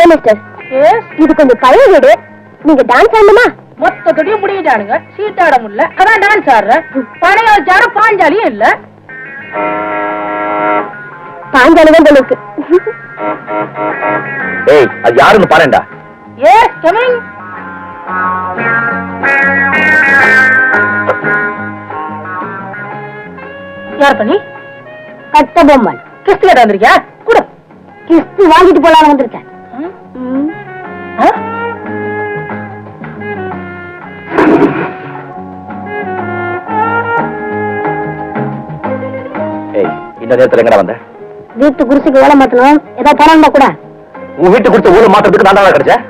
ஏன் மிஸ்டர் இது கொஞ்சம் பழைய வீடு. நீங்க டான்ஸ் ஆடணுமா? மொத்த கடியும் முடிஞ்சானுங்க சீட்டாட முடியல. அதான் டான்ஸ் ஆடுறேன். பழைய பாஞ்சாலியும் இல்ல. பாஞ்சாலி தான் இருக்கு. ஏய் அது யாருன்னு பாருண்டா எஸ் கமிங் யார் பண்ணி? கட்ட பொம்மன். கிறிஸ்து கேட்ட வந்திருக்கியா? கூட கிஸ்து வாங்கிட்டு போலான்னு வந்திருக்கேன். ஏய் இந்த நேரத்துல எங்கடா வந்த? வீட்டு குடிசைக்கு வேலை மாத்தணும். ஏதாவது பணம் கூட? உன் வீட்டு கொடுத்த ஊர்ல மாத்திரத்துக்கு நான் தான்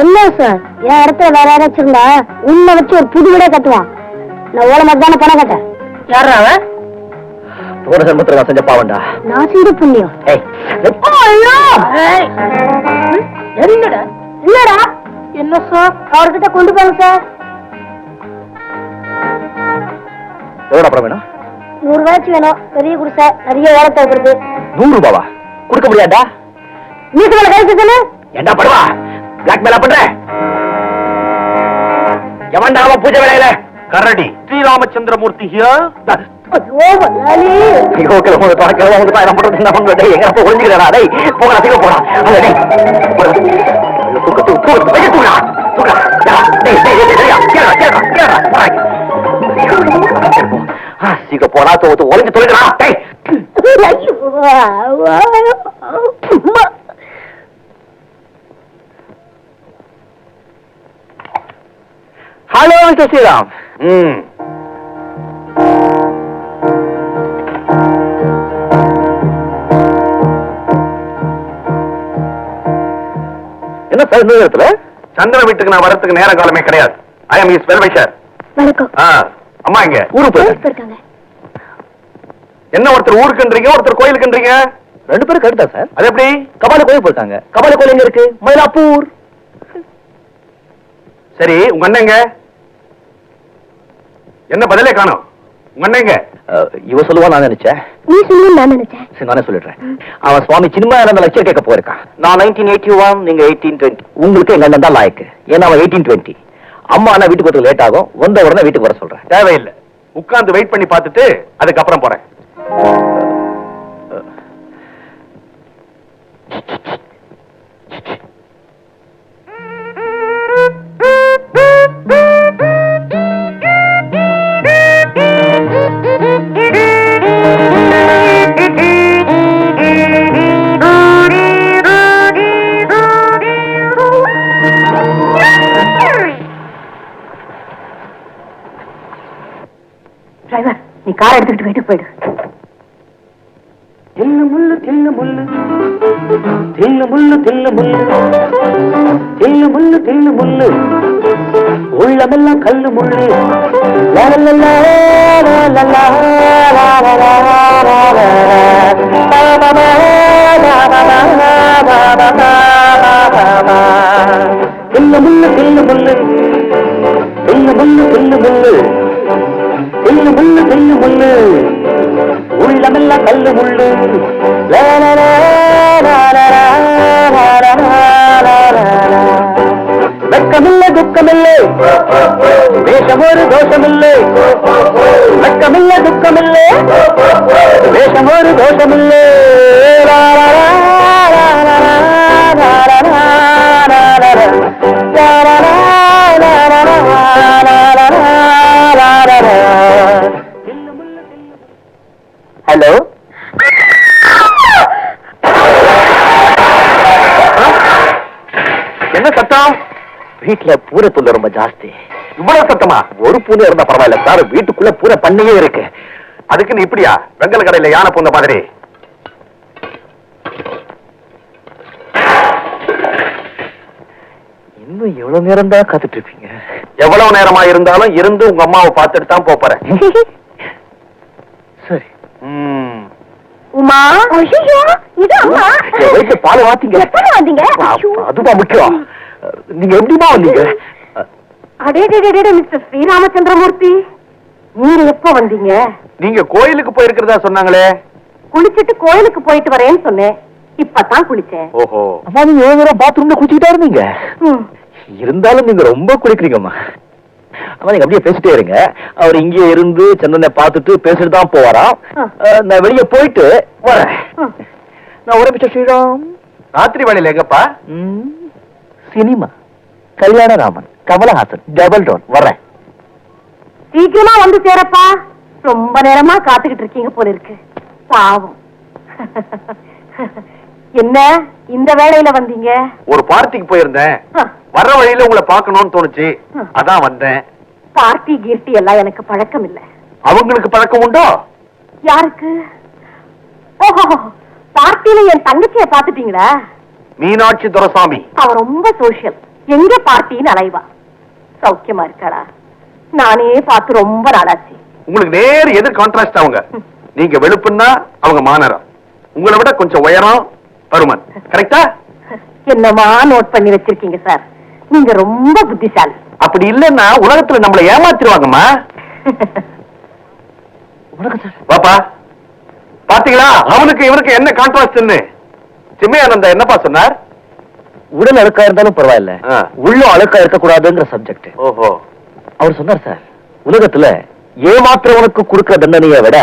என்ன சார் என் இடத்துல வேற யாராச்சும் இருந்தா உன்னை வச்சு ஒரு புது வீடே கட்டுவான். நான் ஓலை மாதிரி தானே பணம் கட்டேன். யாரா அவன்? போன ஜென்மத்துல நான் செஞ்ச பாவண்டா நான் செய்த புண்ணியம் என்னடா? இல்லடா. என்ன சார் அவர்கிட்ட கொண்டு போங்க சார். எவ்வளவு அப்புறம் வேணும்? நூறு ரூபாய்க்கு வேணும். பெரிய குடிசை நிறைய வேலை தேவைப்படுது. நூறு ரூபாவா கொடுக்க முடியாதா? மீசு வேலை கிடைச்சு தானே என்ன பண்ணுவா பிளாக் மேல பண்ற? எவன்டா அவன் பூஜை வேலையில? கரடி. ஸ்ரீராமச்சந்திரமூர்த்தி ஹியர் ஐயோ முதலாளி ஐயோ கிளம்பு தொடக்கிறது அவங்க பாயிரம் ஹலோ மிஸ்டர் ம். இந்த நேரத்துல சந்திர வீட்டுக்கு நான் வரதுக்கு நேர காலமே கிடையாது. ஐ எம் இஸ் வெல்வைஷர் வணக்கம். அம்மா இங்க ஊருக்கு போயிருக்காங்க. என்ன ஒருத்தர் ஊருக்குன்றீங்க ஒருத்தர் கோயிலுக்குன்றீங்க? ரெண்டு பேரும் கரெக்டா சார்? அது எப்படி? கபால கோயில் போயிருக்காங்க. கபால கோயில் எங்க இருக்கு? மயிலாப்பூர். சரி உங்க அண்ணன் என்ன பதிலே காணோம். அஹ், இவ சொல்லுவா நான் நினைச்சேன் நீ நான் நினைச்சேன் சரி நானே சொல்லிடுறேன். அவன் சுவாமி சின்மயானந்த லட்சியம் கேட்க போயிருக்கான். நான் நைன்டீன் எயிட்டி ஒன் நீங்க எயிட்டீன் டுவெண்ட்டி உங்களுக்கு எங்க அண்ணன் தான் லாயக்கு. ஏன்னா அவன் எயிட்டீன் டுவெண்ட்டி அம்மா அண்ணா வீட்டுக்கு வரதுக்கு லேட் ஆகும். வந்த உடனே வீட்டுக்கு வர சொல்றேன். தேவையில்லை. உட்கார்ந்து வெயிட் பண்ணி பார்த்துட்டு அதுக்கப்புறம் போறேன். காரை எடுத்துக்கிட்டு வீட்டுக்கு போயிடு தில்லு முள்ளு தில்லு முள்ளு தில்லு முள்ளு தில்லு முள்ளு தில்லு முள்ளு தில்லு முள்ளு உள்ளமெல்லாம் கல்லு முள்ளு தில்லு முள்ளு தில்லு முள்ளு ವೇಷಮೋರು ದೋಷಮಿಲ್ಲೆ ಲೆಕ್ಕಮಿಲ್ಲ ದುಃಖಮಿಲ್ಲೆ ವೇಷಮೋರು ದೋಷಮಿಲ್ಲೆ ಹಲೋ என்ன சத்தம் வீட்டுல பூரத்துள்ள ரொம்ப ஜாஸ்தி இவ்வளவு சத்தமா? ஒரு பூனை இருந்தா பரவாயில்ல. சார் வீட்டுக்குள்ள பூரை பண்ணையே இருக்கு. அதுக்குன்னு இப்படியா? வெங்கல கடையில யானை பூந்த மாதிரி. இன்னும் எவ்வளவு நேரம் தான் காத்துட்டு இருப்பீங்க எவ்வளவு நேரமா இருந்தாலும் இருந்து உங்க அம்மாவை பார்த்துட்டு தான் போறேன். சரி. உமா? ஐயோ இது அம்மா. என் வயித்துல பால் வாத்தீங்க எப்ப வந்தீங்க? ஐயோ. அதுதான் முக்கியம். நீங்க எப்படிமா வந்தீங்க? அடே டே, டே, டே, மிஸ்டர் ஸ்ரீராமச்சந்திரமூர்த்தி. நீங்க எப்ப வந்தீங்க? நீங்க கோயிலுக்கு போயிருக்கிறதா சொன்னாங்களே. குளிச்சிட்டு கோயிலுக்கு போயிட்டு வரேன்னு சொன்னேன். இப்பதான் குளிச்சேன். ஓஹோ. அம்மா நீங்க ஏழு நேரம் பாத்ரூம்ல குளிச்சுக்கிட்டா இருந்தீங்க. இருந்தாலும் நீங்க ரொம்ப குளிக்கிறீங்கம்மா. அம்மா நீங்க அப்படியே பேசிட்டே இருங்க. அவர் இங்கே இருந்து சந்தனை பார்த்துட்டு பேசிட்டு தான் போவாராம். நான் வெளியே போயிட்டு வரேன். நான் ஒரு ஸ்ரீராம். ராத்திரி வேலையில எங்கப்பா? Cinema. Kalyanaraman Kamalhaasan double tone வரேன் சீக்கிரமா வந்து சேரப்பா. ரொம்ப நேரமா காத்துக்கிட்டு இருக்கீங்க போல இருக்கு. பாவம். என்ன இந்த வேலையில வந்தீங்க? ஒரு பார்ட்டிக்கு போயிருந்தேன். வர்ற வழியில உங்களை பார்க்கணும்னு தோணுச்சு. அதான் வந்தேன். பார்ட்டி கீர்த்தி எல்லாம் எனக்கு பழக்கம் இல்ல. அவங்களுக்கு பழக்கம் உண்டோ? யாருக்கு? ஓஹோ பார்ட்டியில என் தங்கச்சிய பாத்துட்டீங்களா மீனாட்சி துரசாமி. அவ ரொம்ப சோஷியல் எங்க பார்ட்டின்னு அலைவா? சௌக்கியமா இருக்காளா? நானே பார்த்து ரொம்ப நாளாச்சு. உங்களுக்கு நேர் எதிர் கான்ட்ராஸ்ட் அவங்க? நீங்க வெளுப்புன்னா அவங்க மாநரம் உங்களை விட கொஞ்சம் உயரம் பருமன். கரெக்டா என்னமா நோட் பண்ணி வச்சிருக்கீங்க சார் நீங்க ரொம்ப புத்திசாலி. அப்படி இல்லைன்னா உலகத்துல நம்மள ஏமாத்திருவாங்கம்மா. பாப்பா பாத்தீங்களா? அவனுக்கு இவனுக்கு என்ன கான்ட்ராஸ்ட்னு சிம்மையானந்த என்னப்பா சொன்னார்? உடல் அழுக்கா இருந்தாலும் பரவாயில்ல. ஆ. உள்ளம் அழுக்கா இருக்கக்கூடாதுன்ற சப்ஜெக்ட் ஓஹோ. அவர் சொன்னார் சார் உலகத்துல ஏமாத்துறவனுக்கு கொடுக்கிற தண்டனையை விட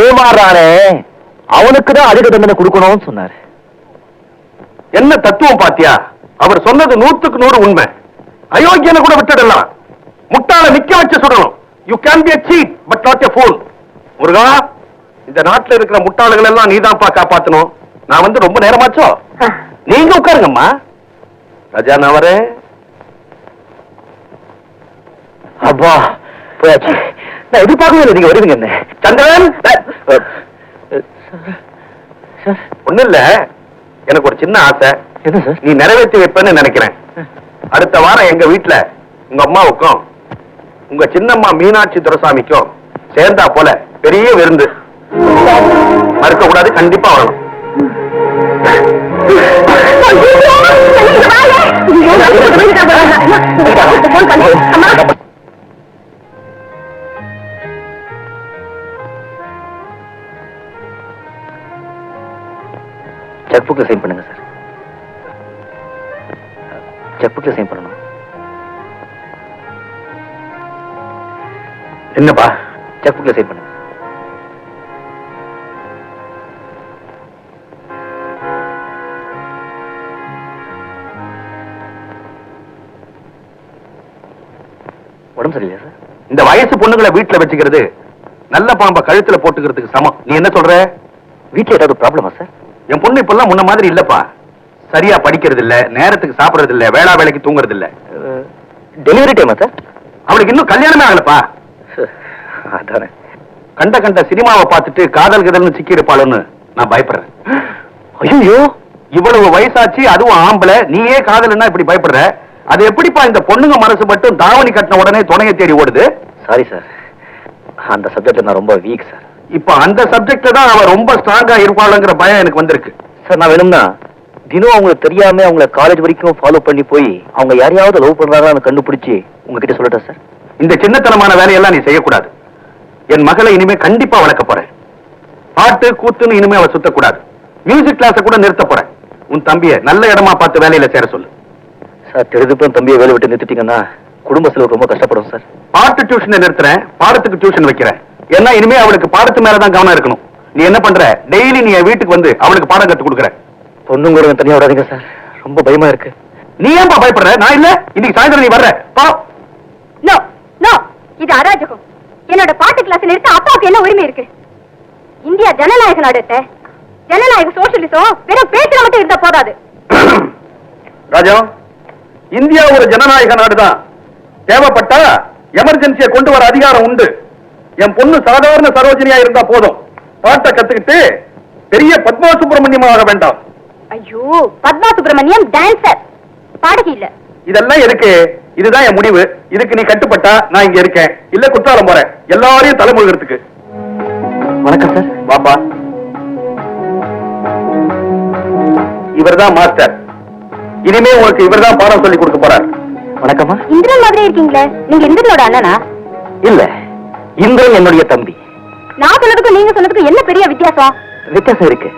ஏமாறானே அவனுக்கு தான் அதிக தண்டனை கொடுக்கணும்னு சொன்னார். என்ன தத்துவம் பாத்தியா? அவர் சொன்னது நூத்துக்கு நூறு உண்மை. அயோக்கியனை கூட விட்டுடலாம். முட்டாள நிக்க வச்சு சுடணும். You can be a cheat but not a fool. முருகா இந்த நாட்டுல இருக்கிற முட்டாளுகள் எல்லாம் நீதான்ப்பா காப்பாத்தணும். நான் வந்து ரொம்ப நேரமாச்சோ? நீங்க உட்காருங்கம்மா. ராஜா நான் வரேன் அப்பா போயாச்சு. நான் எதிர்பார்க்கவே இல்லை நீங்க வருவீங்க என்ன? சந்திரன்! ஒண்ணு இல்ல. எனக்கு ஒரு சின்ன ஆசை. என்ன சார்? நீ நிறைவேற்றி வைப்பேன்னு நினைக்கிறேன். அடுத்த வாரம் எங்க வீட்டுல உங்க அம்மாவுக்கும் உங்க சின்னம்மா மீனாட்சி துரசாமிக்கும் சேர்ந்தா போல பெரிய விருந்து. மறுக்க கூடாது கண்டிப்பா வரணும். செக் புக்ல சைன் பண்ணுங்க சார் செக் புக்ல சைன் பண்ணணும். என்னப்பா? செக் புக்ல சைன் பண்ணுங்க. சார் இந்த வயசு பொண்ணுங்களை வீட்டுல வச்சுக்கிறது நல்ல பாம்ப கழுத்துல போட்டுக்கிறதுக்கு சமம். நீ என்ன சொல்ற? வீட்டில் ஏதாவது ப்ராப்ளமா சார் என் பொண்ணு இப்பெல்லாம் முன்ன மாதிரி இல்லப்பா. சரியா படிக்கிறது இல்ல நேரத்துக்கு சாப்பிடுறது இல்ல வேளா வேலைக்கு தூங்குறது இல்ல டெலிவரி டைமா சார் அவளுக்கு இன்னும் கல்யாணமே ஆகலப்பா. அதானே. கண்ட கண்ட சினிமாவை பார்த்துட்டு காதல் கதல்னு சிக்கி இருப்பாளுன்னு நான் பயப்படுறேன். ஐயோ இவ்வளவு வயசாச்சு அதுவும் ஆம்பளை. நீயே காதல்னா இப்படி பயப்படுற? அது எப்படிப்பா இந்த பொண்ணுங்க மனசு மட்டும் தாவணி கட்டின உடனே துணையை தேடி ஓடுது? சாரி சார் அந்த சப்ஜெக்ட்ல நான் ரொம்ப வீக் சார் இப்ப அந்த சப்ஜெக்ட்ல தான் அவ ரொம்ப ஸ்ட்ராங்கா இருப்பாளுங்கிற பயம் எனக்கு வந்திருக்கு. சார் நான் வேணும்னா தினம் அவங்களுக்கு தெரியாம அவங்கள காலேஜ் வரைக்கும் ஃபாலோ பண்ணி போய் அவங்க யாரையாவது லவ் பண்றாங்கன்னு கண்டுபிடிச்சு உங்ககிட்ட சொல்லட்டா சார் இந்த சின்னத்தனமான வேலையெல்லாம் நீ செய்யக்கூடாது. என் மகளை இனிமே கண்டிப்பா வளர்க்க போறேன். பாட்டு கூத்துன்னு இனிமே அவ சுத்தக்கூடாது. மியூசிக் கிளாஸ கூட நிறுத்த போறேன். உன் தம்பிய நல்ல இடமா பார்த்து வேலையில சேர சொல்லு. தெரிதுப்பும் தம்பியை வேலை விட்டு நிறுத்திட்டீங்கன்னா குடும்ப செலவு ரொம்ப கஷ்டப்படும் சார். பாட்டு டியூஷனை நிறுத்துறேன் பாடத்துக்கு டியூஷன் வைக்கிறேன். ஏன்னா இனிமே அவளுக்கு பாடத்து மேலதான் கவனம் இருக்கணும். நீ என்ன பண்ற? டெய்லி நீ என் வீட்டுக்கு வந்து அவளுக்கு பாடம் கத்து கொடுக்குற. பொண்ணுங்க கூட தனியா விடாதீங்க சார். ரொம்ப பயமா இருக்கு. நீ ஏன்பா பயப்படுற? நான் இல்ல. இன்னைக்கு சாயந்தரம் நீ வர்ற. பா. நோ நோ இது அராஜகம். என்னோட பாட்டு கிளாஸ் நிறுத்த அப்பாவுக்கு என்ன உரிமை இருக்கு? இந்தியா ஜனநாயக நாடு. ஜனநாயக சோசியலிசம் வெறும் பேச்சுல மட்டும் இருந்தா போதாது. ராஜா இந்தியா ஒரு ஜனநாயக நாடுதான். தேவைப்பட்டா எமர்ஜென்சியை கொண்டு வர அதிகாரம் உண்டு. என் பொண்ணு சாதாரண சரோஜினியா இருந்தா போதும். பாட்டை கத்துக்கிட்டு பெரிய பத்மா சுப்பிரமணியம் ஆக வேண்டாம். ஐயோ பத்மா சுப்பிரமணியம் டான்சர் பாடகி இல்ல. இதெல்லாம் எதுக்கு? இதுதான் என் முடிவு. இதுக்கு நீ கட்டுப்பட்டா நான் இங்க இருக்கேன். இல்ல குற்றாலம் போறேன். எல்லாரையும் தலைமுழுகிறதுக்கு. வணக்கம் சார். பாப்பா இவர்தான் மாஸ்டர். இனிமே உங்களுக்கு இவர்தான் பாடம் சொல்லி கொடுக்க போறார். வணக்கம்மா. இந்திரன் மாதிரி இருக்கீங்களே. நீங்க இந்திரனோட அண்ணனா? இல்ல இந்திரன் என்னுடைய தம்பி. நான் சொன்னதுக்கும் நீங்க சொன்னதுக்கும் என்ன பெரிய வித்தியாசம்? வித்தியாசம் இருக்கு.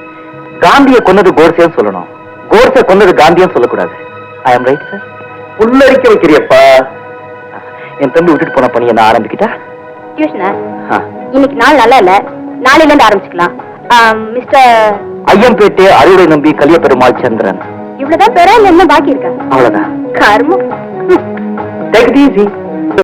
காந்தியை கொன்னது கோட்சேன்னு சொல்லணும். கோட்சே கொன்னது காந்தியும் சொல்லக்கூடாது. ஐ அம் ரைட் சார் புல்லரிக்க வைக்கிறியப்பா. என் தம்பி விட்டுட்டு போன பணியை நான் ஆரம்பிக்கிட்டா? டியூஷனா. இன்னைக்கு நாள் நல்லா இல்ல. நாளையில இருந்து ஆரம்பிச்சுக்கலாம் மிஸ்டர் ஐயம்பேட்டை அறுவடை நம்பி கலிய பெருமாள் சந்திரன். இவ்வளவுதான் பெற என்ன பாக்கி இருக்கா? அவ்வளவுதான். கர்மம். Take it easy